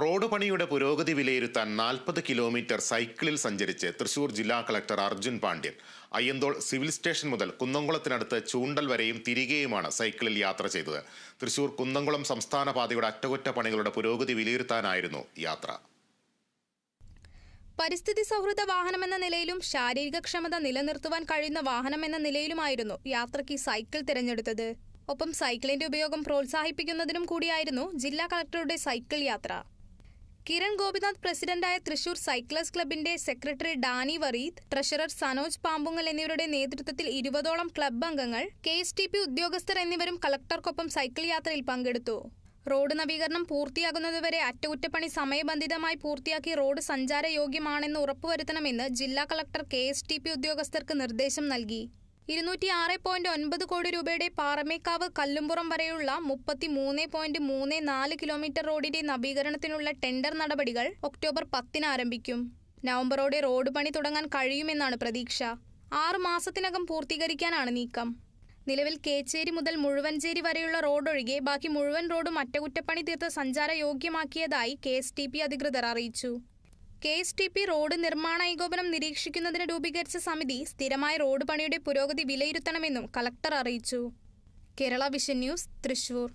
Road പണിയുടെ പുരോഗതി വിലയിരുത്താൻ നാൽപ്പത് കിലോമീറ്റർ സൈക്കിളിൽ സഞ്ചരിച്ച് തൃശൂർ ജില്ലാ collector Arjun Pandian. Ayyanthole civil station മുതൽ കുന്നംകുളത്തിനടുത്ത് ചൂണ്ടൽ വരെയും തിരികെയുമാണ് സൈക്കിളിൽ യാത്ര ചെയ്തത്. തൃശൂർ കുന്നംകുളം സംസ്ഥാന പാതയുടെ അറ്റകുറ്റപ്പണികളുടെ പുരോഗതി വിലയിരുത്താനായിരുന്നു യാത്ര. പരിസ്ഥിതി സൗഹൃദ വാഹനമെന്ന നിലയിലും ശാരീരിക ക്ഷമത നിലനിർത്തുവാൻ കഴിയുന്ന വാഹനമെന്ന നിലയിലുമായിരുന്നു യാത്രയ്ക്ക് സൈക്കിൾ തിരഞ്ഞെടുത്തത്. ഒപ്പം സൈക്കിളിന്റെ ഉപയോഗം പ്രോത്സാഹിപ്പിക്കുന്നതിനും കൂടിയായിരുന്നു ജില്ലാ കളക്ടറുടെ സൈക്കിൾ യാത്ര. കിരൺ ഗോപിനാഥ് പ്രസിഡന്റായ തൃശൂർ സൈക്ലസ് ക്ലബിന്റെ സെക്രട്ടറി ഡാനി വറീദ് ട്രഷറർ സനോജ് പാമ്പുങ്ങൽ എന്നിവരുടെ നേതൃത്വത്തിൽ ഇരുപതോളം ക്ലബ് അംഗങ്ങൾ കെ എസ് ടി പി ഉദ്യോഗസ്ഥർ എന്നിവരും കളക്ടർക്കൊപ്പം സൈക്കിൾ യാത്രയിൽ പങ്കെടുത്തു. റോഡ് നവീകരണം പൂർത്തിയാകുന്നതുവരെ അറ്റകുറ്റപ്പണി സമയബന്ധിതമായി പൂർത്തിയാക്കി റോഡ് സഞ്ചാരയോഗ്യമാണെന്ന് ഉറപ്പുവരുത്തണമെന്ന് ജില്ലാ collector K S T P ഉദ്യോഗസ്ഥർക്ക് നിർദ്ദേശം നൽകി. ഇരുന്നൂറ്റി ആറ് പോയിന്റ് ഒൻപത് കോടി രൂപയുടെ പാറമേക്കാവ് കല്ലുംപുറം വരെയുള്ള മുപ്പത്തി മൂന്ന് പോയിന്റ് മൂന്ന് നാല് കിലോമീറ്റർ റോഡിന്റെ നവീകരണത്തിനുള്ള ടെൻഡർ നടപടികൾ ഒക്ടോബർ പത്തിന് ആരംഭിക്കും. നവംബറോടെ റോഡ് പണി തുടങ്ങാൻ കഴിയുമെന്നാണ് പ്രതീക്ഷ. ആറു മാസത്തിനകം പൂർത്തീകരിക്കാനാണ് നീക്കം. നിലവിൽ കേച്ചേരി മുതൽ മുഴുവൻചേരി വരെയുള്ള റോഡൊഴികെ ബാക്കി മുഴുവൻ റോഡും അറ്റകുറ്റപ്പണി തീർത്ത് സഞ്ചാരയോഗ്യമാക്കിയതായി കെ എസ് ടി പി അധികൃതർ അറിയിച്ചു. K S T P road നിർമ്മാണ ഏകോപനം നിരീക്ഷിക്കുന്നതിന് രൂപീകരിച്ച സമിതി സ്ഥിരമായ റോഡ് പണിയുടെ പുരോഗതി വിലയിരുത്തണമെന്നും കളക്ടർ അറിയിച്ചു. Kerala vision news Thrissur.